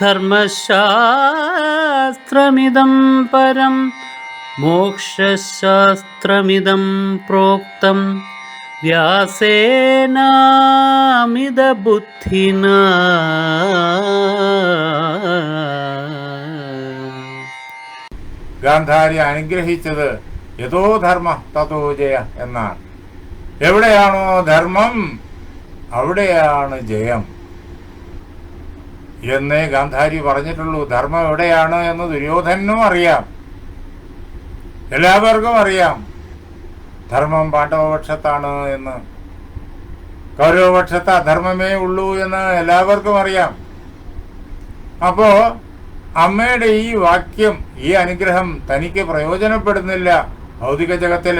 ധർമ്മശാസ്ത്രമിദം പരം മോക്ഷശാസ്ത്രമിതം പ്രോക്തം. വ്യാസേനാമിതബുദ്ധിന. ഗാന്ധാരി അനുഗ്രഹിച്ചത് യഥോ ധർമ്മ തഥോ ജയ എന്നാണ്. എവിടെയാണോ ധർമ്മം അവിടെയാണ് ജയം. എന്നേ ഗാന്ധാരി പറഞ്ഞിട്ടുള്ളൂ ധർമ്മം എവിടെയാണ് എന്ന് ദുര്യോധനും അറിയാം. എല്ലാവർക്കും അറിയാം ധർമ്മം പാണ്ഡവപക്ഷത്താണ് എന്ന്. കൗരവപക്ഷത്ത് അധർമ്മമേ ഉള്ളൂ എന്ന് എല്ലാവർക്കും അറിയാം. അപ്പോ അമ്മയുടെ ഈ വാക്യം ഈ അനുഗ്രഹം തനിക്ക് പ്രയോജനപ്പെടുന്നില്ല ഭൗതിക ജഗത്തിൽ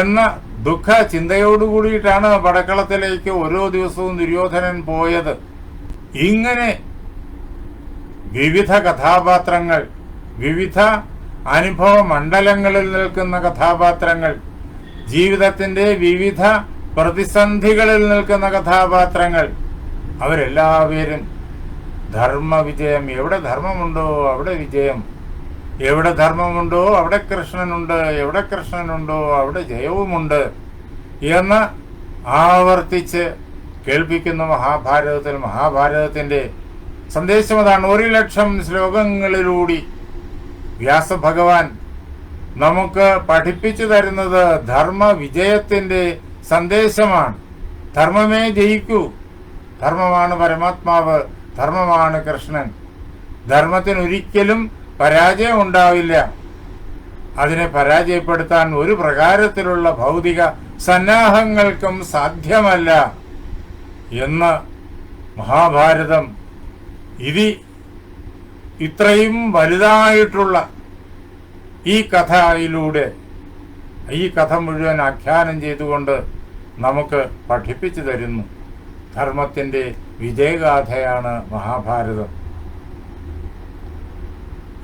എന്ന ദുഃഖ ചിന്തയോടുകൂടിയിട്ടാണ് പടക്കളത്തിലേക്ക് ഓരോ ദിവസവും ദുര്യോധനൻ പോയത്. ഇങ്ങനെ വിവിധ കഥാപാത്രങ്ങൾ വിവിധ അനുഭവ മണ്ഡലങ്ങളിൽ നിൽക്കുന്ന കഥാപാത്രങ്ങൾ ജീവിതത്തിന്റെ വിവിധ പ്രതിസന്ധികളിൽ നിൽക്കുന്ന കഥാപാത്രങ്ങൾ അവരെല്ലാവരും ധർമ്മവിജയം. എവിടെ ധർമ്മമുണ്ടോ അവിടെ വിജയം. എവിടെ ധർമ്മമുണ്ടോ അവിടെ കൃഷ്ണനുണ്ട്. എവിടെ കൃഷ്ണനുണ്ടോ അവിടെ ജയവുമുണ്ട് എന്ന് ആവർത്തിച്ച് കേൾപ്പിക്കുന്ന മഹാഭാരതത്തിൽ മഹാഭാരതത്തിന്റെ സന്ദേശം അതാണ്. ഒരു ലക്ഷം ശ്ലോകങ്ങളിലൂടി വ്യാസഭഗവാൻ നമുക്ക് പഠിപ്പിച്ചു തരുന്നത് ധർമ്മ വിജയത്തിന്റെ സന്ദേശമാണ്. ധർമ്മമേ ജയിക്കൂ. ധർമ്മമാണ് പരമാത്മാവ്. ധർമ്മമാണ് കൃഷ്ണൻ. ധർമ്മത്തിന് ഒരിക്കലും പരാജയം ഉണ്ടാവില്ല അതിനെ പരാജയപ്പെടുത്താൻ ഒരു പ്രകാരത്തിലുള്ള ഭൗതിക സന്നാഹങ്ങൾക്കും സാധ്യമല്ല. എന്ന് മഹാഭാരതം ഇതി ഇത്രയും വലുതായിട്ടുള്ള ഈ കഥയിലൂടെ ഈ കഥ മുഴുവൻ ആഖ്യാനം ചെയ്തുകൊണ്ട് നമുക്ക് പഠിപ്പിച്ചു തരുന്നു. ധർമ്മത്തിന്റെ വിജയഗാഥയാണ് മഹാഭാരതം.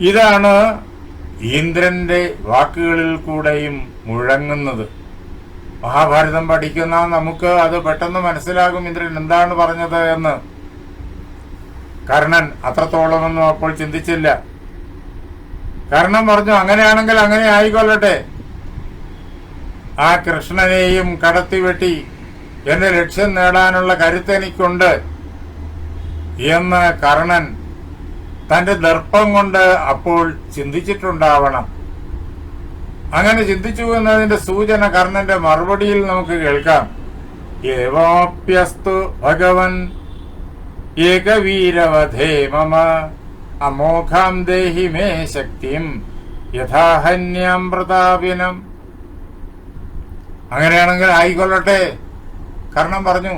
ഇതാണ് ഇന്ദ്രന്റെ വാക്കുകളിൽ കൂടെയും മുഴങ്ങുന്നത്. മഹാഭാരതം പഠിക്കുന്ന നമുക്ക് അത് പെട്ടെന്ന് മനസ്സിലാകും ഇന്ദ്രൻ എന്താണ് പറഞ്ഞത് എന്ന്. കർണൻ അത്രത്തോളമൊന്നും അപ്പോൾ ചിന്തിച്ചില്ല. കർണൻ പറഞ്ഞു അങ്ങനെയാണെങ്കിൽ അങ്ങനെ ആയിക്കൊള്ളട്ടെ. ആ കൃഷ്ണനെയും കടത്തിവെട്ടി എന്റെ ലക്ഷ്യം നേടാനുള്ള കരുത്തെനിക്കുണ്ട് എന്ന് കർണൻ തന്റെ ദർപ്പം കൊണ്ട് അപ്പോൾ ചിന്തിച്ചിട്ടുണ്ടാവണം. അങ്ങനെ ചിന്തിച്ചു എന്നതിന്റെ സൂചന കർണന്റെ മറുപടിയിൽ നമുക്ക് കേൾക്കാം. ഏവാപ്യസ്തു ഭഗവൻ ഏകവീരവധേ മമ അമോഘാം ദേഹി മേ ശക്തിം യഥാഹന്യാം പ്രതാപിനം അങ്ങനെയാണെങ്കിൽ ആയിക്കൊള്ളട്ടെ. കർണം പറഞ്ഞു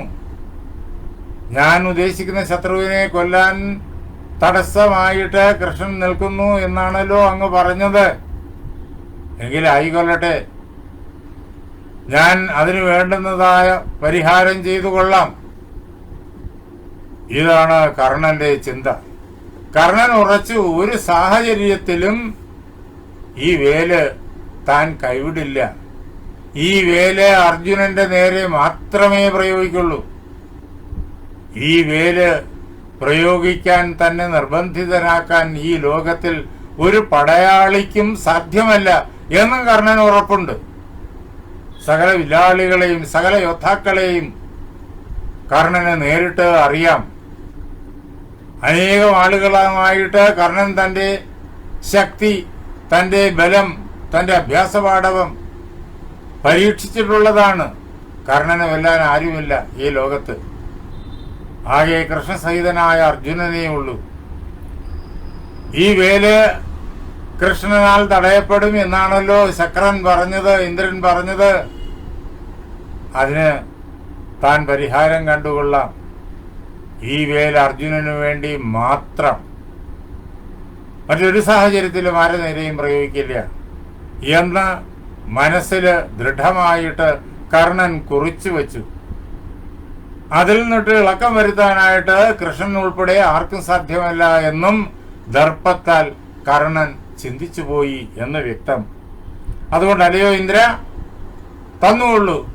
ഞാൻ ഉദ്ദേശിക്കുന്ന ശത്രുവിനെ കൊല്ലാൻ തടസ്സമായിട്ട് കൃഷ്ണൻ നിൽക്കുന്നു എന്നാണല്ലോ അങ്ങ് പറഞ്ഞത്. എങ്കിൽ ആയിക്കൊള്ളട്ടെ ഞാൻ അതിന് വേണ്ടുന്നതായ പരിഹാരം ചെയ്തു കൊള്ളാം. ഇതാണ് കർണന്റെ ചിന്ത. കർണൻ ഉറച്ചു ഒരു സാഹചര്യത്തിലും ഈ വേൽ താൻ കൈവിടില്ല. ഈ വേൽ അർജുനന്റെ നേരെ മാത്രമേ പ്രയോഗിക്കുള്ളൂ. ഈ വേൽ പ്രയോഗിക്കാൻ തന്നെ നിർബന്ധിതനാക്കാൻ ഈ ലോകത്തിൽ ഒരു പടയാളിക്കും സാധ്യമല്ല. എന്നും കർണൻ ഉറപ്പുണ്ട്. സകല വില്ലാളികളെയും സകല യോദ്ധാക്കളെയും കർണന് നേരിട്ട് അറിയാം. അനേകം ആളുകളുമായിട്ട് കർണൻ തന്റെ ശക്തി തന്റെ ബലം തന്റെ അഭ്യാസപാഠവം പരീക്ഷിച്ചിട്ടുള്ളതാണ്. കർണനെ വെല്ലാൻ ആരുമില്ല ഈ ലോകത്ത്. ആകെ കൃഷ്ണസഹിതനായ അർജുനനേ ഉള്ളൂ. ഈ വേൽ കൃഷ്ണനാൽ തടയപ്പെടും എന്നാണല്ലോ ശക്രൻ പറഞ്ഞത് ഇന്ദ്രൻ പറഞ്ഞത്. അതിന് താൻ പരിഹാരം കണ്ടുകൊള്ളാം. ഈ വേല അർജുനന് വേണ്ടി മാത്രം. മറ്റൊരു സാഹചര്യത്തിലും ആരെ നേരെയും പ്രയോഗിക്കില്ല. എന്ന് മനസ്സിൽ ദൃഢമായിട്ട് കർണൻ കുറിച്ചു വച്ചു. അതിൽ നിന്നിട്ട് ഇളക്കം വരുത്താനായിട്ട് കൃഷ്ണൻ ഉൾപ്പെടെ ആർക്കും സാധ്യമല്ല എന്നും ദർപ്പത്താൽ കർണൻ ചിന്തിച്ചു പോയി എന്ന് വ്യക്തം. അതുകൊണ്ട് അലയോ ഇന്ദ്ര? തന്നുകൊള്ളൂ.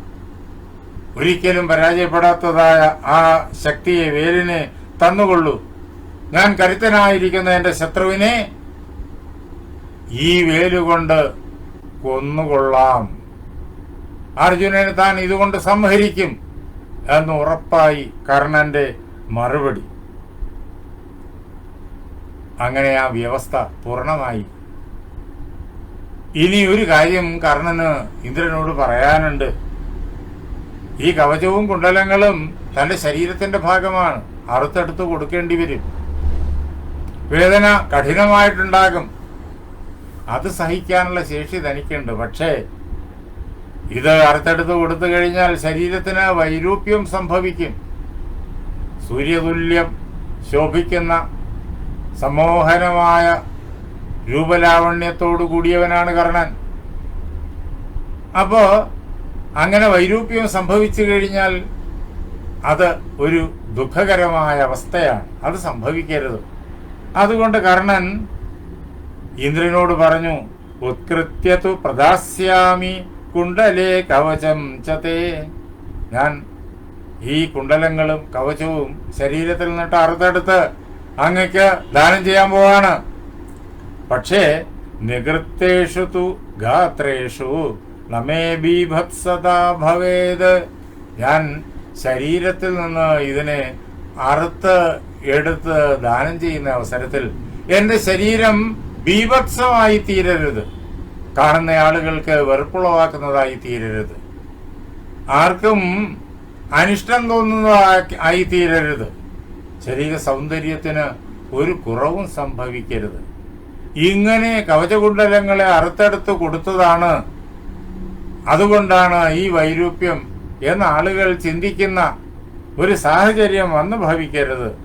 ഒരിക്കലും പരാജയപ്പെടാത്തതായ ആ ശക്തിയെ വേലിനെ തന്നുകൊള്ളൂ. ഞാൻ കരുത്തനായിരിക്കുന്ന എന്റെ ശത്രുവിനെ ഈ വേലുകൊണ്ട് കൊന്നുകൊള്ളാം. അർജുനന് താൻ ഇതുകൊണ്ട് സംഹരിക്കും എന്ന് ഉറപ്പായി കർണന്റെ മറുപടി. അങ്ങനെ ആ വ്യവസ്ഥ പൂർണമായി ഇനി ഒരു കാര്യം കർണന് ഇന്ദ്രനോട് പറയാനുണ്ട്. ഈ കവചവും കുണ്ടലങ്ങളും തന്റെ ശരീരത്തിന്റെ ഭാഗമാണ്. അറുത്തെടുത്ത് കൊടുക്കേണ്ടി വരും. വേദന കഠിനമായിട്ടുണ്ടാകും. അത് സഹിക്കാനുള്ള ശേഷി തനിക്കുണ്ട്. പക്ഷേ ഇത് അറുത്തെടുത്ത് കൊടുത്തു കഴിഞ്ഞാൽ ശരീരത്തിന് വൈരൂപ്യം സംഭവിക്കും. സൂര്യതുല്യം ശോഭിക്കുന്ന സമോഹനമായ രൂപലാവണ്യത്തോടു കൂടിയവനാണ് കർണൻ. അപ്പോ അങ്ങനെ വൈരൂപ്യം സംഭവിച്ചു കഴിഞ്ഞാൽ അത് ഒരു ദുഃഖകരമായ അവസ്ഥയാണ്. അത് സംഭവിക്കരുത്. അതുകൊണ്ട് കർണൻ ഇന്ദ്രനോട് പറഞ്ഞു ഉത്കൃത്യതു പ്രദാസ്യാമി കുണ്ടലേ കവചം ചതേ. ഞാൻ ഈ കുണ്ടലങ്ങളും കവചവും ശരീരത്തിൽ നിന്നിട്ട് അറുത്തെടുത്ത് അങ്ങക്ക് ദാനം ചെയ്യാൻ പോവാണ്. പക്ഷേ നികൃത്തേഷു തു ഗാത്രേഷു നമേ ബീഭത്സത ഭവേത്. ഞാൻ ശരീരത്തിൽ നിന്ന് ഇതിനെ അറുത്ത് എടുത്ത് ദാനം ചെയ്യുന്ന അവസരത്തിൽ എന്റെ ശരീരം ബീഭത്സമായി തീരരുത്. കാണുന്ന ആളുകൾക്ക് വെറുപ്പുളവാക്കുന്നതായി തീരരുത്. ആർക്കും അനിഷ്ടം തോന്നുന്നതായി തീരരുത്. ശരീര സൗന്ദര്യത്തിന് ഒരു കുറവും സംഭവിക്കരുത്. ഇങ്ങനെ കവചകുണ്ടലങ്ങളെ അറുത്തെടുത്ത് കൊടുത്തതാണ്. അതുകൊണ്ടാണ് ഈ വൈരൂപ്യം എന്ന് ആളുകൾ ചിന്തിക്കുന്ന ഒരു സാഹചര്യം വന്നു ഭവിക്കരുത്.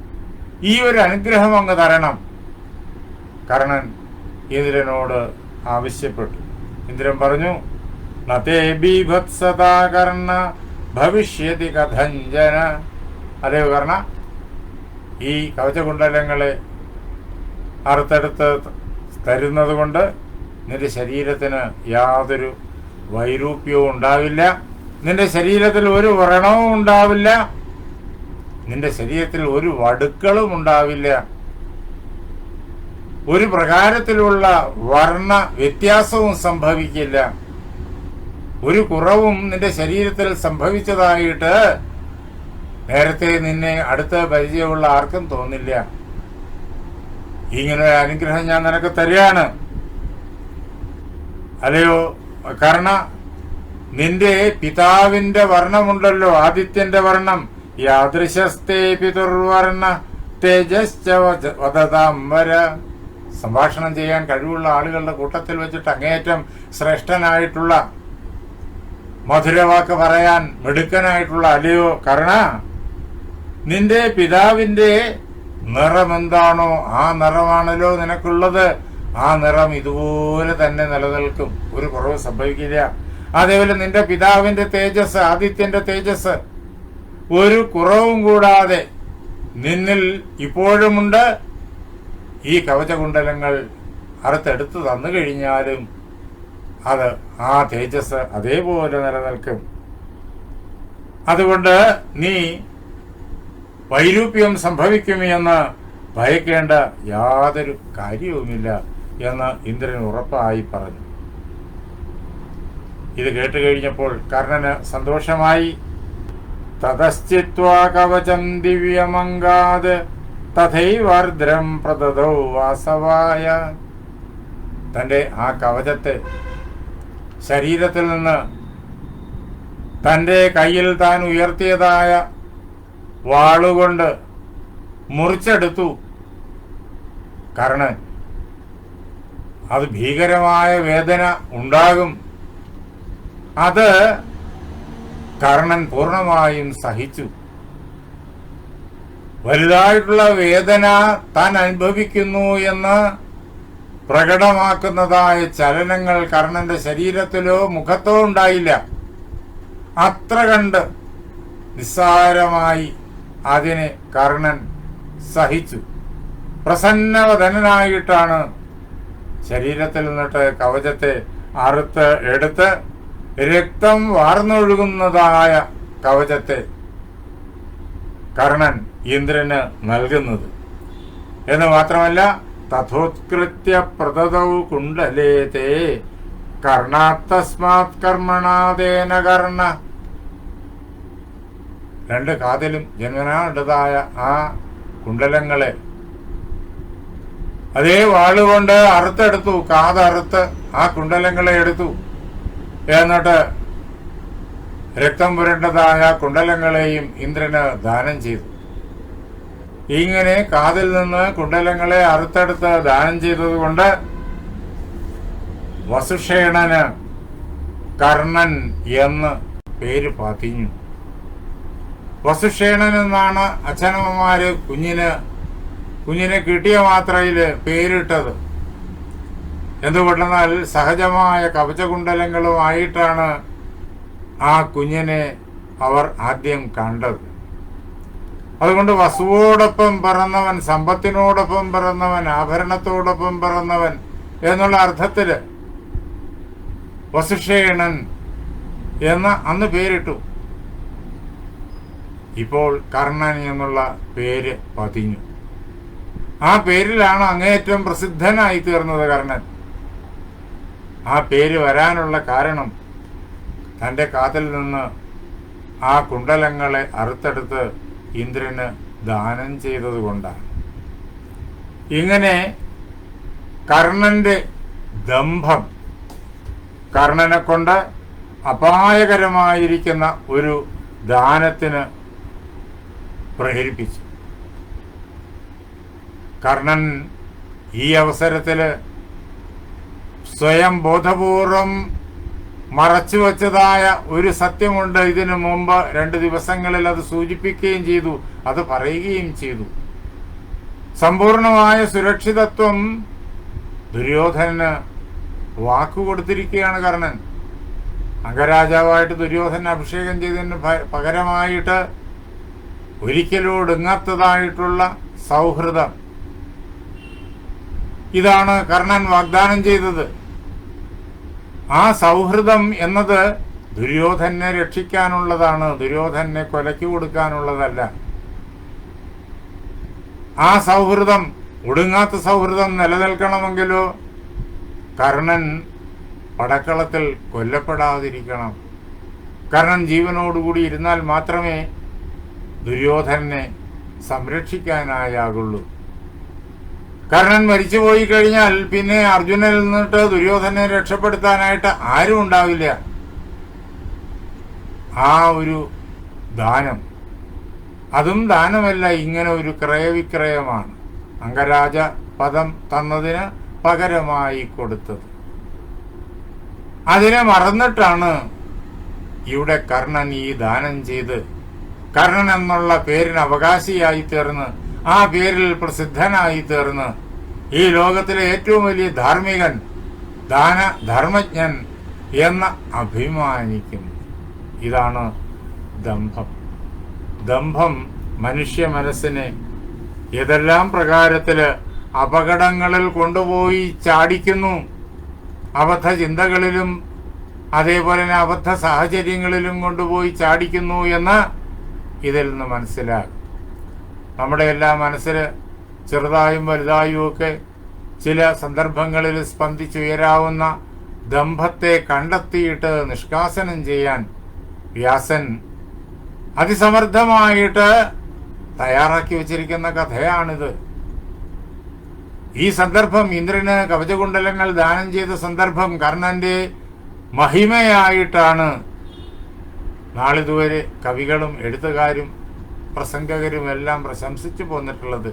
ഈ ഒരു അനുഗ്രഹം അങ്ങ് തരണം. കർണൻ ഇന്ദ്രനോട് ആവശ്യപ്പെട്ടു. ഇന്ദ്രൻ പറഞ്ഞു നതേ ബീഭത്സതാ കർണ ഭവിഷ്യതി കഥഞ്ജന. അതേ കർണ? ഈ കവചകുണ്ടലങ്ങളെ അറുത്തെടുത്ത് തരുന്നത് കൊണ്ട് നിന്റെ ശരീരത്തിന് യാതൊരു വൈരൂപ്യവും ഉണ്ടാവില്ല. നിന്റെ ശരീരത്തിൽ ഒരു വ്രണവും ഉണ്ടാവില്ല. നിന്റെ ശരീരത്തിൽ ഒരു വടുക്കളും ഉണ്ടാവില്ല. ഒരു പ്രകാരത്തിലുള്ള വർണ വ്യത്യാസവും സംഭവിക്കില്ല. ഒരു കുറവും നിന്റെ ശരീരത്തിൽ സംഭവിച്ചതായിട്ട് നേരത്തെ നിന്നെ അടുത്ത പരിചയമുള്ള ആർക്കും തോന്നില്ല. ഇങ്ങനെ ഒരു അനുഗ്രഹം ഞാൻ നിനക്ക് തരികയാണ്. അല്ലയോ കർണ നിന്റെ പിതാവിന്റെ വർണമുണ്ടല്ലോ ആദിത്യന്റെ വർണം. യാദൃശസ്തേ പിതുർവർണ തേജസ്വര സംഭാഷണം ചെയ്യാൻ കഴിവുള്ള ആളുകളുടെ കൂട്ടത്തിൽ വെച്ചിട്ട് അങ്ങേയറ്റം ശ്രേഷ്ഠനായിട്ടുള്ള മധുരവാക്ക് പറയാൻ മിടുക്കനായിട്ടുള്ള അല്ലയോ കർണ? നിന്റെ പിതാവിന്റെ നിറം എന്താണോ ആ നിറമാണല്ലോ നിനക്കുള്ളത്. ആ നിറം ഇതുപോലെ തന്നെ നിലനിൽക്കും. ഒരു കുറവ് സംഭവിക്കില്ല. അതേപോലെ നിന്റെ പിതാവിന്റെ തേജസ് ആദിത്യന്റെ തേജസ്. ഒരു കുറവും കൂടാതെ നിന്നിൽ ഇപ്പോഴുമുണ്ട്. ഈ കവചകുണ്ടലങ്ങൾ അറുത്തെടുത്ത് തന്നു കഴിഞ്ഞാലും അത് ആ തേജസ് അതേപോലെ നിലനിൽക്കും. അതുകൊണ്ട് നീ വൈരൂപ്യം സംഭവിക്കുമെന്ന് ഭയക്കേണ്ട യാതൊരു കാര്യവുമില്ല എന്ന് ഇന്ദ്രൻ ഉറപ്പായി പറഞ്ഞു. ഇത് കേട്ട് കഴിഞ്ഞപ്പോൾ കർണന് സന്തോഷമായി. തതശ്ചിത്വാ കവചം ദിവ്യമങ്കാത് തഥൈവർദ്രം പ്രദതോ വാസവായ. തന്റെ ആ കവചത്തെ ശരീരത്തിൽ നിന്ന് തന്റെ കയ്യിൽ താൻ ഉയർത്തിയതായ വാളുകൊണ്ട് മുറിച്ചെടുത്തു. കാരണം അത് ഭീകരമായ വേദന ഉണ്ടാകും. അത് കർണൻ പൂർണമായും സഹിച്ചു. വലുതായിട്ടുള്ള വേദന താൻ അനുഭവിക്കുന്നു എന്ന് പ്രകടമാക്കുന്നതായ ചലനങ്ങൾ കർണന്റെ ശരീരത്തിലോ മുഖത്തോ ഉണ്ടായില്ല. അത്ര കണ്ട് നിസ്സാരമായി അതിനെ കർണൻ സഹിച്ചു. പ്രസന്നവധനായിട്ടാണ് ശരീരത്തിൽ നിന്നിട്ട് കവചത്തെ അറുത്ത് എടുത്ത് രക്തം വാർന്നൊഴുകുന്നതായ കവചത്തെ കർണൻ ഇന്ദ്രന് നൽകുന്നത്. എന്ന് മാത്രമല്ല തഥോത്കൃത്യ പ്രദതൗ കുണ്ടലേതേ കർണാത്തസ്മാത് കർമ്മണാദേന കർണ. രണ്ട് കാതിലും ജങ്ങനാടതായ ആ കുണ്ടലങ്ങളെ. അതേ വാളുകൊണ്ട് അറുത്തെടുത്തു കാതറുത്ത് ആ കുണ്ടലങ്ങളെ എടുത്തു. എന്നിട്ട് രക്തം പുരണ്ടതായ കുണ്ടലങ്ങളെയും ഇന്ദ്രന് ദാനം ചെയ്തു. ഇങ്ങനെ കാതിൽ നിന്ന് കുണ്ടലങ്ങളെ അറുത്തെടുത്ത് ദാനം ചെയ്തതുകൊണ്ട് വസുഷേണന് കർണൻ എന്ന് പേര് പതിഞ്ഞു വസുഷേണൻ എന്നാണ് അച്ഛനമ്മമാര് കുഞ്ഞിന് കുഞ്ഞിനെ കിട്ടിയ മാത്രയിൽ പേരിട്ടത്. എന്തുകൊണ്ടെന്നാൽ സഹജമായ കവചകുണ്ടലങ്ങളുമായിട്ടാണ് ആ കുഞ്ഞിനെ അവർ ആദ്യം കണ്ടത്. അതുകൊണ്ട് വസുവോടൊപ്പം പറന്നവൻ സമ്പത്തിനോടൊപ്പം പറന്നവൻ ആഭരണത്തോടൊപ്പം പറന്നവൻ എന്നുള്ള അർത്ഥത്തിൽ വസുഷേണൻ എന്ന് അന്ന് പേരിട്ടു. ഇപ്പോൾ കർണൻ എന്നുള്ള പേര് പതിഞ്ഞു. ആ പേരിലാണ് അങ്ങേയറ്റം പ്രസിദ്ധനായി തീർന്നത് കർണൻ. ആ പേര് വരാനുള്ള കാരണം തന്റെ കാതിൽ നിന്ന് ആ കുണ്ടലങ്ങളെ അറുത്തെടുത്ത് ഇന്ദ്രന് ദാനം ചെയ്തതുകൊണ്ടാണ്. ഇങ്ങനെ കർണന്റെ ദംഭം കർണനെ കൊണ്ട് അപായകരമായിരിക്കുന്ന ഒരു ദാനത്തിന് പ്രേരിപ്പിച്ചു കർണൻ ഈ അവസരത്തിൽ സ്വയം ബോധപൂർവം മറച്ചു വച്ചതായ ഒരു സത്യമുണ്ട്. ഇതിനു മുമ്പ് രണ്ട് ദിവസങ്ങളിൽ അത് സൂചിപ്പിക്കുകയും ചെയ്തു അത് പറയുകയും ചെയ്തു. സമ്പൂർണമായ സുരക്ഷിതത്വം ദുര്യോധനന് വാക്കുകൊടുത്തിരിക്കുകയാണ് കർണൻ. അംഗരാജാവായിട്ട് ദുര്യോധന അഭിഷേകം ചെയ്തതിന് പകരമായിട്ട് ഒരിക്കലും ഒടുങ്ങാത്തതായിട്ടുള്ള സൗഹൃദം. ഇതാണ് കർണൻ വാഗ്ദാനം ചെയ്തത്. ആ സൗഹൃദം എന്നത് ദുര്യോധനെ രക്ഷിക്കാനുള്ളതാണ് ദുര്യോധനെ കൊലക്കി കൊടുക്കാനുള്ളതല്ല. ആ സൗഹൃദം ഒടുങ്ങാത്ത സൗഹൃദം നിലനിൽക്കണമെങ്കിലോ കർണൻ പടക്കളത്തിൽ കൊല്ലപ്പെടാതിരിക്കണം. കർണൻ ജീവനോടുകൂടി ഇരുന്നാൽ മാത്രമേ ദുര്യോധനെ സംരക്ഷിക്കാനായാകുള്ളൂ. കർണൻ മരിച്ചുപോയി കഴിഞ്ഞാൽ പിന്നെ അർജുനനിൽ നിന്നിട്ട് ദുര്യോധനെ രക്ഷപ്പെടുത്താനായിട്ട് ആരും ഉണ്ടാവില്ല. ആ ഒരു ദാനം. അതും ദാനമല്ല ഇങ്ങനെ ഒരു ക്രയവിക്രയമാണ്. അംഗരാജ പദം തന്നതിന് പകരമായി കൊടുത്തത്. അതിനെ മറന്നിട്ടാണ് ഇവിടെ കർണൻ ഈ ദാനം ചെയ്ത് കർണൻ എന്നുള്ള പേരിന് അവകാശിയായി തീർന്ന് ആ പേരിൽ പ്രസിദ്ധനായി തീർന്ന്. ഈ ലോകത്തിലെ ഏറ്റവും വലിയ ധാർമ്മികൻ ദാന ധർമ്മജ്ഞൻ എന്ന് അഭിമാനിക്കും ഇതാണ് ദംഭം ദംഭം മനുഷ്യ മനസ്സിനെ ഏതെല്ലാം പ്രകാരത്തിൽ അപകടങ്ങളിൽ കൊണ്ടുപോയി ചാടിക്കുന്നു. അബദ്ധ ചിന്തകളിലും അതേപോലെ തന്നെ അബദ്ധ സാഹചര്യങ്ങളിലും കൊണ്ടുപോയി ചാടിക്കുന്നു എന്ന് ഇതിൽ നിന്ന് മനസ്സിലാകും. നമ്മുടെ എല്ലാ മനസ്സിൽ ചെറുതായും വലുതായും ഒക്കെ ചില സന്ദർഭങ്ങളിൽ സ്പന്ദിച്ചുയരാവുന്ന ദമ്പത്തെ കണ്ടെത്തിയിട്ട് നിഷ്കാസനം ചെയ്യാൻ വ്യാസൻ അതിസമർത്ഥമായിട്ട് തയ്യാറാക്കി വച്ചിരിക്കുന്ന കഥയാണിത്. ഈ സന്ദർഭം ഇന്ദ്രന് കവചകുണ്ടലങ്ങൾ ദാനം ചെയ്ത സന്ദർഭം കർണന്റെ മഹിമയായിട്ടാണ് നാളിതുവരെ കവികളും എഴുത്തുകാരും പ്രസംഗകരുമെല്ലാം പ്രശംസിച്ചു പോന്നിട്ടുള്ളത്